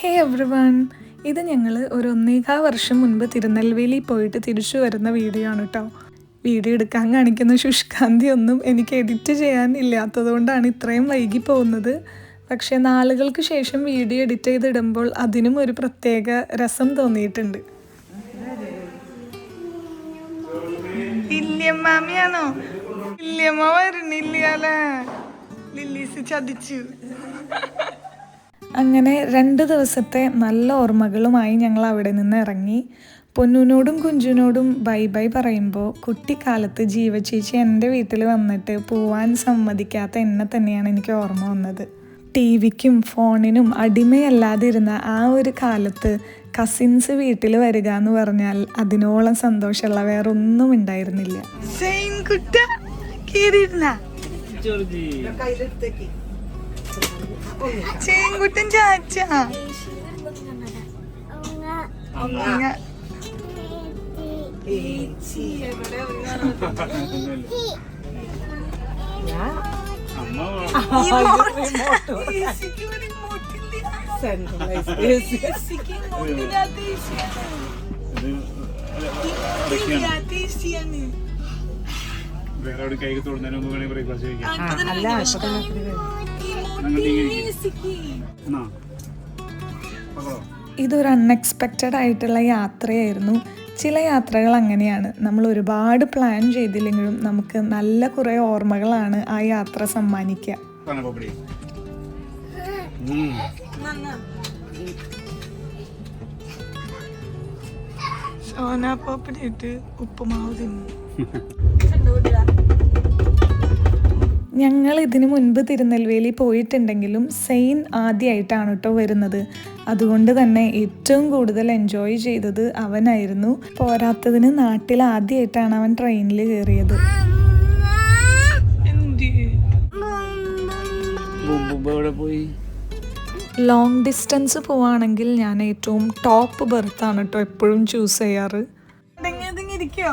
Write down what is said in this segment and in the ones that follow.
ഹേ every one ഇത് ഞങ്ങൾ ഒരു ഒന്നേകാ വർഷം മുൻപ് തിരുനെൽവേലി പോയിട്ട് തിരിച്ചു വരുന്ന വീഡിയോ ആണ് കേട്ടോ വീഡിയോ എടുക്കാൻ കാണിക്കുന്ന ശുഷ്കാന്തി ഒന്നും എനിക്ക് എഡിറ്റ് ചെയ്യാൻ ഇല്ലാത്തതുകൊണ്ടാണ് ഇത്രയും വൈകി പോകുന്നത് പക്ഷേ നാളുകൾക്ക് ശേഷം വീഡിയോ എഡിറ്റ് ചെയ്തിടുമ്പോൾ അതിനും ഒരു പ്രത്യേക രസം തോന്നിയിട്ടുണ്ട്. ചതിച്ചു. അങ്ങനെ രണ്ട് ദിവസത്തെ നല്ല ഓർമ്മകളുമായി ഞങ്ങൾ അവിടെ നിന്ന് ഇറങ്ങി. പൊന്നുനോടും കുഞ്ചുനോടും ബൈ ബൈ പറയുമ്പോൾ കുട്ടിക്കാലത്ത് ജീവചേച്ചി എന്റെ വീട്ടിൽ വന്നിട്ട് പോവാൻ സമ്മതിക്കാത്ത എന്നെ തന്നെയാണ് എനിക്ക് ഓർമ്മ വന്നത്. ടി വിക്കും ഫോണിനും അടിമയല്ലാതിരുന്ന ആ ഒരു കാലത്ത് കസിൻസ് വീട്ടിൽ വരിക എന്ന് പറഞ്ഞാൽ അതിനോളം സന്തോഷമുള്ള വേറെ ഒന്നും ഉണ്ടായിരുന്നില്ല ചേങ്കുട്ടൻ ചാച്ച. വേറെ അവിടെ കൈ തൊടുന്നതിന് മുമ്പ് വേണമെങ്കിൽ ബ്രേക്ക്ഫാസ്റ്റ് കഴിക്കാം. ഇതൊരു അൺഎക്സ്പെക്റ്റഡ് ആയിട്ടുള്ള യാത്രയായിരുന്നു. ചില യാത്രകൾ അങ്ങനെയാണ്. നമ്മൾ ഒരുപാട് പ്ലാൻ ചെയ്തില്ലെങ്കിലും നമുക്ക് നല്ല കുറേ ഓർമ്മകളാണ് ആ യാത്ര സമ്മാനിക്കുക. ഉപ്പുമാവ് തിന്നു. ഞങ്ങൾ ഇതിനു മുൻപ് തിരുനെൽവേലി പോയിട്ടുണ്ടെങ്കിലും സെയിൻ ആദ്യമായിട്ടാണ് കേട്ടോ വരുന്നത്. അതുകൊണ്ട് തന്നെ ഏറ്റവും കൂടുതൽ എൻജോയ് ചെയ്തത് അവനായിരുന്നു. പോരാത്തതിന് നാട്ടിൽ ആദ്യമായിട്ടാണ് അവൻ ട്രെയിനിൽ കയറിയത്. പോയി ലോങ് ഡിസ്റ്റൻസ് പോവാണെങ്കിൽ ഞാൻ ഏറ്റവും ടോപ്പ് ബെർത്താണ് കേട്ടോ എപ്പോഴും ചൂസ് ചെയ്യാറ്. ഇരിക്കോ?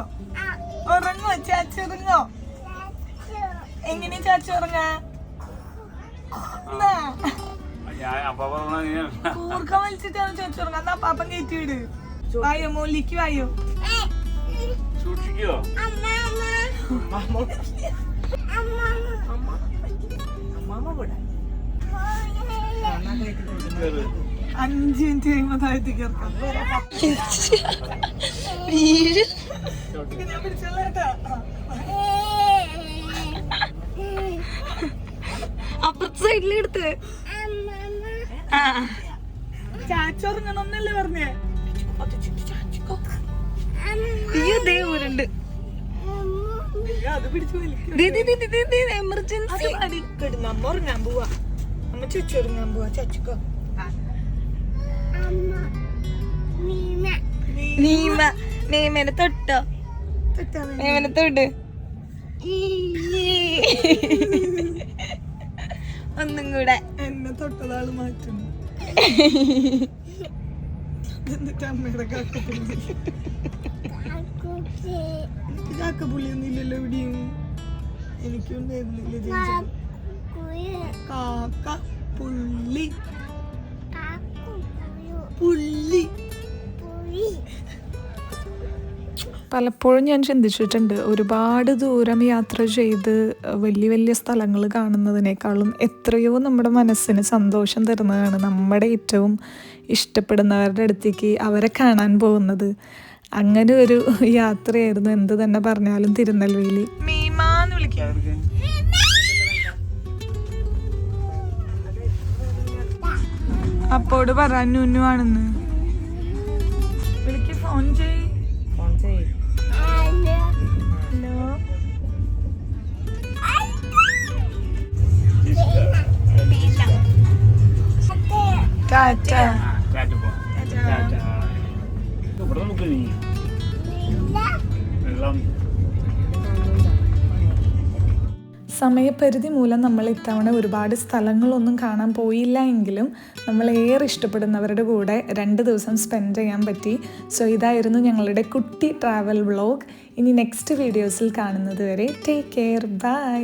ഉറങ്ങോ ചാച്ചുറങ്ങോ എങ്ങനെ ചാച്ചു ഉറങ്ങാ? അപ്പൊ പറഞ്ഞ കൂർക്ക വലിച്ചിട്ടാണ് ചാച്ചു ഉറങ്ങാ എന്നാ പാപ്പൻ കയറ്റി വിട്. വായോ മോലിക്ക് വായോ. സൂക്ഷിക്കോ? അഞ്ച് മിനിറ്റ് കഴിയുമ്പോ താഴത്തേക്ക് ഇറക്കാം. ഞാൻ പിടിച്ചോളാം ആ. ചാച്ചുറങ്ങണമെന്നല്ലേ പറഞ്ഞേ? അയ്യോ ദേ ഊരുണ്ട്. അത് പിടിച്ചു എമർജൻസി നമ്മ ഉറങ്ങാൻ പോവാ. നമ്മ ചുറ്റുറങ്ങാൻ പോവാ ചച്ചുക്കോ. നീമ നീമനെ തൊട്ടോ. നീമനെ തൊട്ട് ഒന്നും കൂടെ. എന്നെ തൊട്ടതാൾ മാറ്റുന്നു. എന്നിട്ട് അമ്മയുടെ കാക്കപ്പുള്ളി. എനിക്ക് കാക്കപ്പുള്ളിയൊന്നും ഇല്ലല്ലോ ഇവിടെയും. എനിക്കുണ്ടായിരുന്നില്ല ഉണ്ടായിരുന്നില്ല കാക്ക പുള്ളി പലപ്പോഴും ഞാൻ ചിന്തിച്ചിട്ടുണ്ട് ഒരുപാട് ദൂരം യാത്ര ചെയ്ത് വലിയ വലിയ സ്ഥലങ്ങൾ കാണുന്നതിനേക്കാളും എത്രയോ നമ്മുടെ മനസ്സിന് സന്തോഷം തരുന്നതാണ് നമ്മുടെ ഏറ്റവും ഇഷ്ടപ്പെടുന്നവരുടെ അടുത്തേക്ക് അവരെ കാണാൻ പോകുന്നത്. അങ്ങനെ ഒരു യാത്രയായിരുന്നു എന്ത് തന്നെ പറഞ്ഞാലും തിരുനെൽവേലി. അപ്പോട് പറയാൻ നുനു ആണെന്ന്. ടാറ്റ ടാറ്റ പോ ടാറ്റ ഇവിടെ നമുക്ക് വെള്ളം സമയപരിധി മൂലം നമ്മൾ ഇത്തവണ ഒരുപാട് സ്ഥലങ്ങളൊന്നും കാണാൻ പോയില്ല എങ്കിലും നമ്മൾ ഏറെ ഇഷ്ടപ്പെടുന്നവരുടെ കൂടെ രണ്ട് ദിവസം സ്പെൻഡ് ചെയ്യാൻ പറ്റി. സോ ഇതായിരുന്നു ഞങ്ങളുടെ കുട്ടി ട്രാവൽ വ്ളോഗ് ഇനി നെക്സ്റ്റ് വീഡിയോസിൽ കാണുന്നത് വരെ ടേക്ക് കെയർ ബൈ